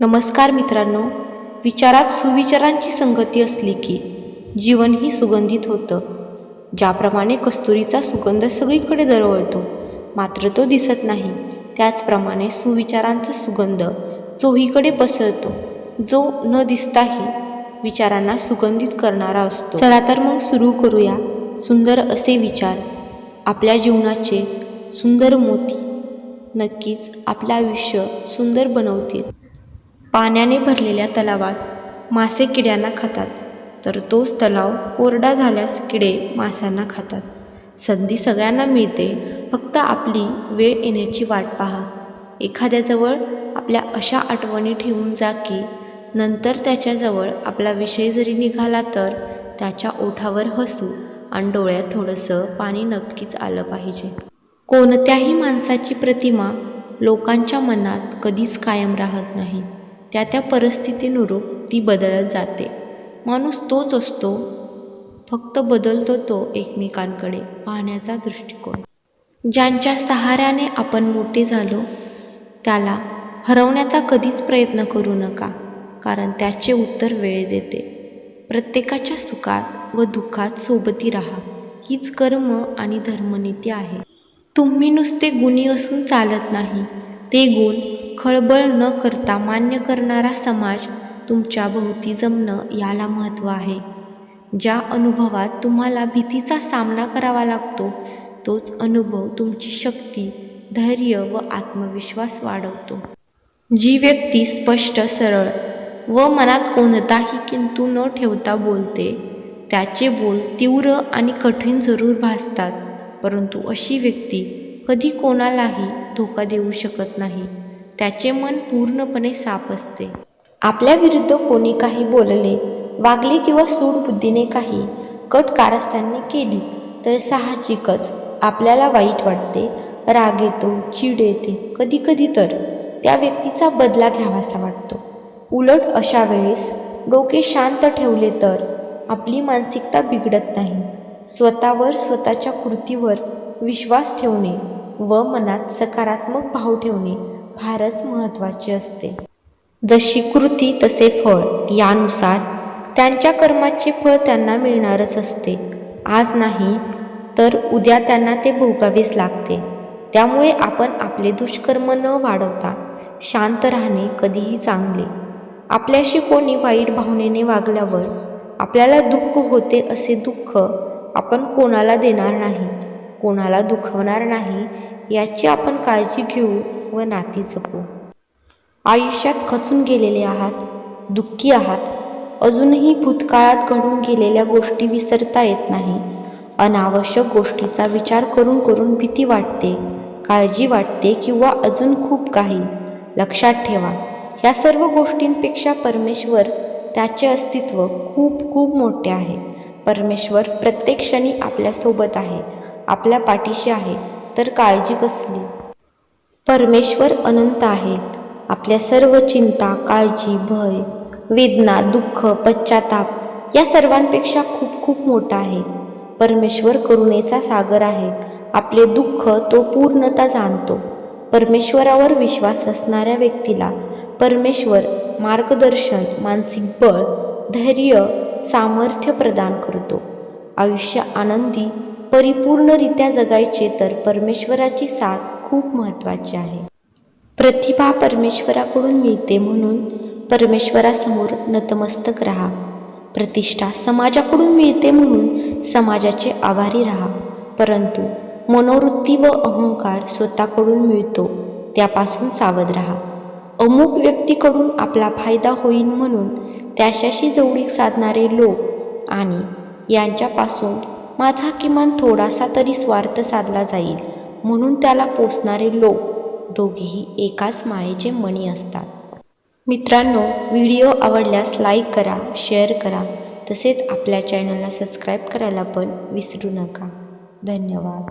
नमस्कार मित्रांनो विचारात सुविचारांची संगती असली की जीवनही सुगंधित होतं. ज्याप्रमाणे कस्तुरीचा सुगंध सगळीकडे दरवळतो मात्र तो दिसत नाही. त्याचप्रमाणे सुविचारांचा सुगंध चोहीकडे पसरतो जो न दिसताही विचारांना सुगंधित करणारा असतो. चला तर मग सुरू करूया सुंदर असे विचार. आपल्या जीवनाचे सुंदर मोती नक्कीच आपलं आयुष्य सुंदर बनवतील. पाण्याने भरलेल्या तलावात मासे किड्यांना खातात. तर तोच तलाव कोरडा झाल्यास किडे माशांना खातात. संधी सगळ्यांना मिळते. फक्त आपली वेळ येण्याची वाट पहा. एखाद्याजवळ आपल्या अशा आठवणी ठेवून जा की नंतर त्याच्याजवळ आपला विषय जरी निघाला तर त्याच्या ओठावर हसू आणि डोळ्यात थोडंसं पाणी नक्कीच आलं पाहिजे. कोणत्याही माणसाची प्रतिमा लोकांच्या मनात कधीच कायम राहत नाही. त्या त्या परिस्थितीनुरूप ती बदलत जाते. माणूस तोच असतो फक्त बदलतो तो एकमेकांकडे पाहण्याचा दृष्टिकोन. ज्यांच्या सहाऱ्याने आपण मोठे झालो त्याला हरवण्याचा कधीच प्रयत्न करू नका कारण त्याचे उत्तर वेळ देते. प्रत्येकाच्या सुखात व दुःखात सोबती राहा. हीच कर्म आणि धर्मनीती आहे. तुम्ही नुसते गुणी असून चालत नाही. ते गुण खळबळ न करता मान्य करणारा समाज तुमच्या भोवती जमणं याला महत्त्व आहे. ज्या अनुभवात तुम्हाला भीतीचा सामना करावा लागतो तोच अनुभव तुमची शक्ती धैर्य व आत्मविश्वास वाढवतो. जी व्यक्ती स्पष्ट सरळ व मनात कोणताही किंतू न ठेवता बोलते त्याचे बोल तीव्र आणि कठीण जरूर भासतात परंतु अशी व्यक्ती कधी कोणालाही धोका देऊ शकत नाही. त्याचे मन पूर्णपणे साफ असते. आपल्या विरुद्ध कोणी काही बोलले वागले किंवा सूड बुद्धीने काही कट कारस्थाने केली तर साहजिकच आपल्याला वाईट वाटते राग येतो चीड येते कधी कधी तर त्या व्यक्तीचा बदला घ्यावासा वाटतो. उलट अशा वेळेस डोके शांत ठेवले तर आपली मानसिकता बिघडत नाही. स्वतःवर स्वतःच्या कृतीवर विश्वास ठेवणे व मनात सकारात्मक भाव ठेवणे फारच महत्त्वाची असते. जशी कृती तसे फळ. यानुसार त्यांच्या कर्माचे फळ त्यांना मिळणारच असते. आज नाही तर उद्या त्यांना ते भोगावेच लागते. त्यामुळे आपण आपले दुष्कर्म न वाढवता शांत राहणे कधीही चांगले. आपल्याशी कोणी वाईट भावनेने वागल्यावर आपल्याला दुःख होते असे दुःख आपण कोणाला देणार नाही. कोणाला दुखवणार नाही याची आपण काळजी घेऊ व नाती जपू. आयुष्यात खचून गेलेले आहात दुःखी आहात. अजूनही भूतकाळात घडून गेलेल्या गोष्टी विसरता येत नाही. अनावश्यक गोष्टीचा विचार करून करून भीती वाटते काळजी वाटते किंवा अजून खूप काही. लक्षात ठेवा ह्या सर्व गोष्टींपेक्षा परमेश्वर त्याचे अस्तित्व खूप खूप मोठे आहे. परमेश्वर प्रत्येक क्षणी आपल्यासोबत आहे आपल्या पाठीशी आहे. तर काळजी कसली परमेश्वर अनंत आहे आपल्या सर्व चिंता काळजी भय वेदना दुःख पश्चाताप या सर्वांपेक्षा खूप खूप मोठा आहे. परमेश्वर करुणेचा सागर आहे. आपले दुःख तो पूर्णता जाणतो. परमेश्वरावर विश्वास असणाऱ्या व्यक्तीला परमेश्वर मार्गदर्शन मानसिक बळ धैर्य सामर्थ्य प्रदान करतो. आयुष्य आनंदी परिपूर्णरित्या जगायचे तर परमेश्वराची साथ खूप महत्त्वाची आहे. प्रतिभा परमेश्वराकडून मिळते म्हणून परमेश्वरासमोर नतमस्तक राहा. प्रतिष्ठा समाजाकडून मिळते म्हणून समाजाचे आभारी राहा. परंतु मनोवृत्ती व अहंकार स्वतःकडून मिळतो त्यापासून सावध राहा. अमुक व्यक्तीकडून आपला फायदा होईल म्हणून त्याच्याशी जवळीक साधणारे लोक आणि यांच्यापासून माझा किमान थोडासा तरी स्वार्थ साधला जाईल म्हणून त्याला पोचणारे लोक दोघेही एकाच माळेचे मणी असतात. मित्रांनो व्हिडिओ आवडल्यास लाईक करा शेअर करा तसेच आपल्या चॅनलला सबस्क्राईब करायला पण विसरू नका. धन्यवाद.